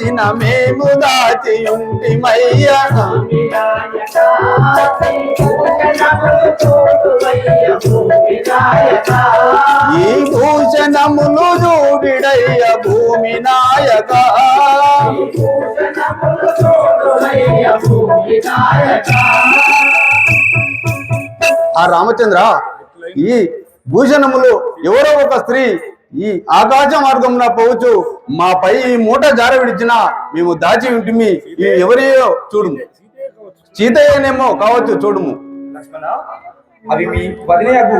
చేసిన మేము దాచి ఉంటిమయ్యా. ఈ భూషణములు చూడిడయ్య భూమి నాయక. ఆ రామచంద్ర ఈ భూషణములు ఎవరో ఒక స్త్రీ ఈ ఆకాశ మార్గంలో పోవచ్చు. మాపై ఈ మూట జార విడిచిన మేము దాచి ఉంటిమి. ఈ ఎవరియో చూడుము. సీతయ్యనేమో కావచ్చు చూడుము. లక్ష్మణ అవి మీ వదిలేయగు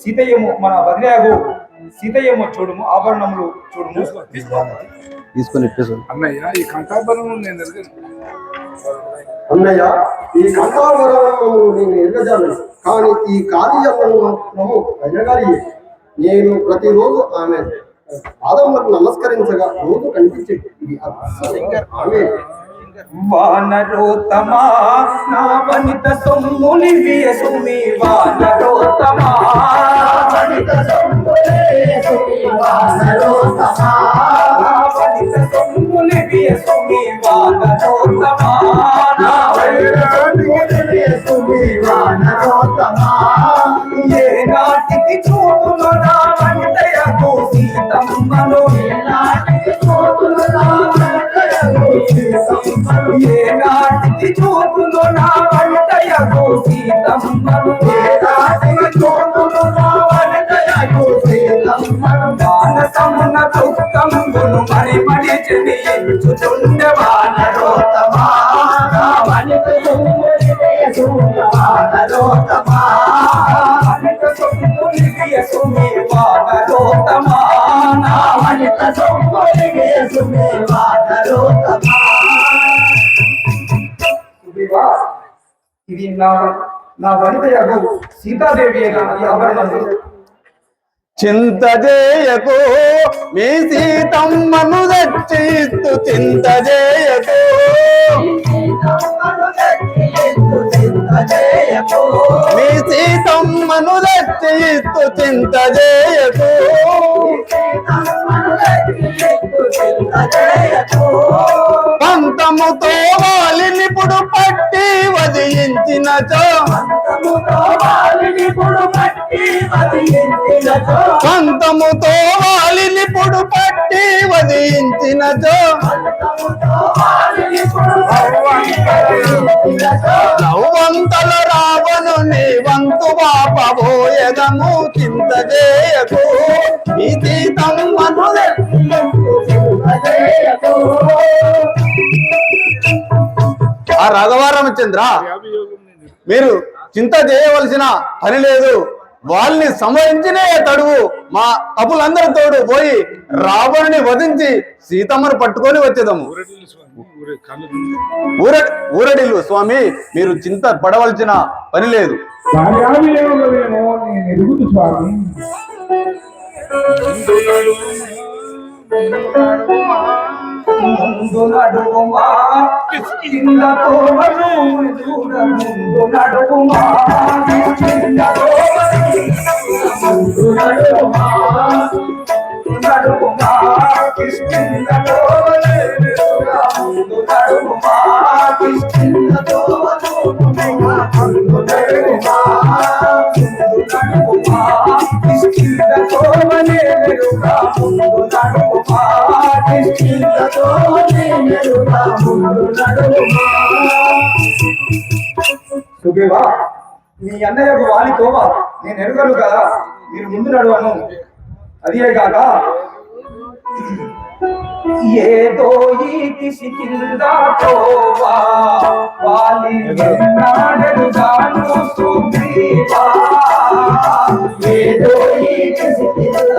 సీతయ్యము మన వదిలేయగు సీతయ్యము చూడుము ఆభరణములు చూడుము. తీసుకొని. అన్నయ్య ఈ కంఠాభరణం నేను. అన్నయ్య ఈ కంఠాభరణము నేను ఎరగజాను కానీ ఈ కార్యము అయ్యగారి నేను ప్రతిరోజు ఆమె పాదములకు నమస్కరించగా రోజు కనిపించేది ఆమె. వానరోత్తమా నా వనిత సొమ్ముని వియసుమి వానరోత్తమా. వనిత నా వనిత సొమ్ముని వియసుమి వానరోత్తమా. నా ఏ సీతమ్మను ఏ నాటికి చూపులు నా వనితయకు సీతమ్మను. మానసమున దుఃఖంబును నా నా వనిత యగు సీతాదేవి అయిన ఈ ఆభరణములు చింత చేయకు మీ సీతమ్మను దచ్చిత్తు చింత చేయకు మీ సీతమ్మను దచ్చిత్తు చింత చేయకు. పంతముతో వాలినిపుడు పట్టి వదిలించినచో పంతముతో వాలినిపుడు పట్టి వదిలించినచో నవ్వంతల రావను నీ వంతు వాపబోయదము చింత చేయకు ఇది సీతమ్మను ఆ రాఘవారామచంద్ర అభియోగం మీరు చింత చేయవలసిన పని లేదు. వాళ్ళని సంవరించినే తడువు. మా తప్పులందరి తోడు పోయి రావణుని వధించి సీతమ్మను పట్టుకొని వచ్చేదాము. ఊర ఊరడిల్లు స్వామి మీరు చింత పడవలసిన పని లేదు. స్వామి. ముందు నడుమా కింద తోమను ముందు నడుమా కింద తోమను ముందు నడుమా నడుమా కిష్కింద తోమను ముందు నడుమా కింద తోమను ముందు నడుమా ముందు నడుమా కిష్కింద తోమనే ముందు నడుమా కిష్కింద సుగ్రీవా మీ అన్నయ్యకు వాలి తోవ నేను ఎరుగను కదా మీరు ముందు నడవను. అదే కాక ఏదో ఈ కిసి కింద వాలి సుగ్రీవా. ఏదో ఈ కిసి కింద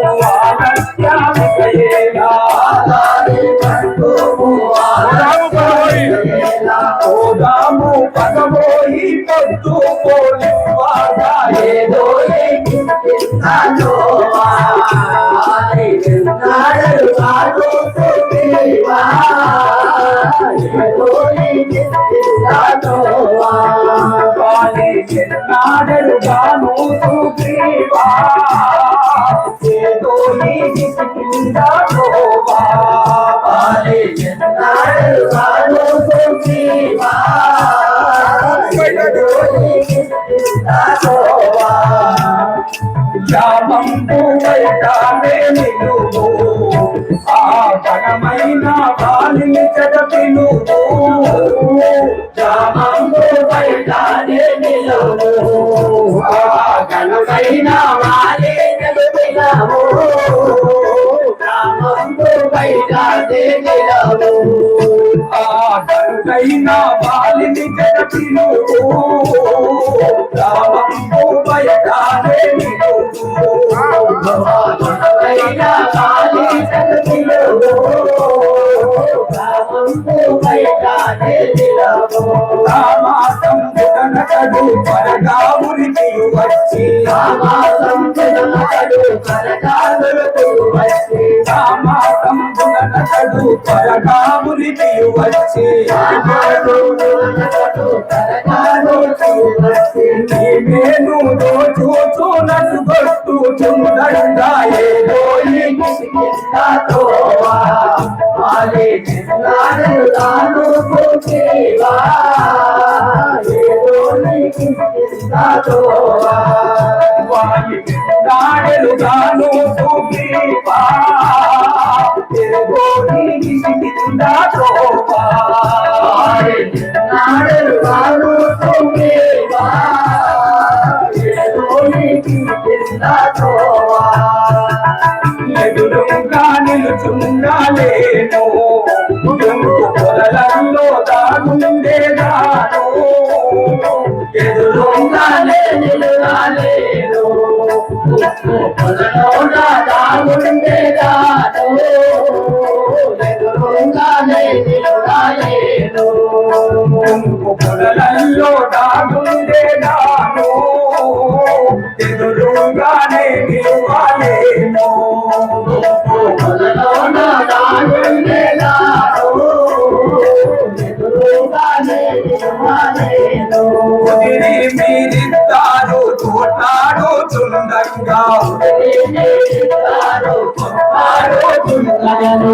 ఏదో నాడలు గాను సుగ్రీవా ఏదో ఈ కింద గోవా నాడలు గాను సుగ్రీవా ఏదో ఈ కింద గోవా జామంబు వైటామే నిలువు ఆ ఘనమైన వాలిని చెడ పిలువు జామంబు వైటానే నిలువు. ఆ ఘనమైన వాలిని పిలువు జామంబు వైటానే నిలువు. ఆ ఘనమైన వాలిని చెడ పిలువు జామంబు వైటానే నిలువు రామాసంతనకడు పరగామురికి వచ్చి. రామాసంతనకడు వచ్చి రామాసంతనకడు పరగామురికి వచ్చి నేను రోజు చూనటు గొట్టు చుండంగా ఏదో ఈ కిందతో వాలే చిన్నాడు రాను పోచేవా ఏదో ఈ కిందతో వాయి నాడలు గాను సుఖీవా ఎదురుగా నిలుచున్నాలేను ఎముకు పొదలలో దాగుండేదాను ఎదురుగానే నిలగాలేను పొదలో దాగుండేదాను ఎదురుగానే నిలగాలేను ఎముకు పొదలలో దాగుండేదాను ఎదురుగానే నిలవాలేను. పొదలోన దాగుండేదాను ఎదురుగానే నిలవాలేను. కుదిరి మీరిద్దారు తోటాడు చుండంగా కుదిరి మీరిద్దారు తోటాడు చుండగను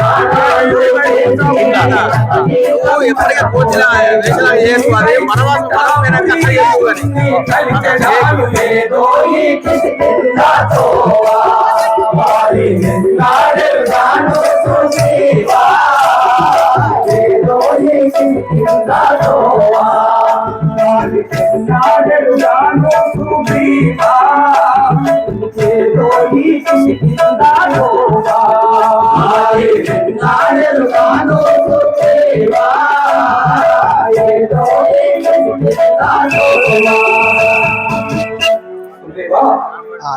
నువ్వు ఎప్పటికీ పూర్తిగా వేషలా చేసుకో అది మనవాసం మనమైన కథ చేసుకో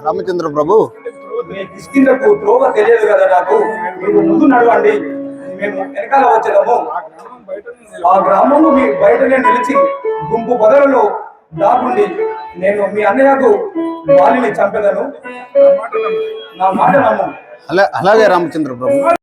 రామచంద్ర ప్రభు. మీ కిష్కిందకు త్రోవ తెలియదు కదా నాకు. మీరు ముందు నడవండి. మేము వెనకాల వచ్చేదాము. ఆ గ్రామము మీ బయటనే నిలిచి గుంపు పొదలలో దాగుండి నేను మీ అన్నయ్యకు వాలిని చంపెదను. నా మాట నమ్ము. అలా అలాగే రామచంద్ర ప్రభు.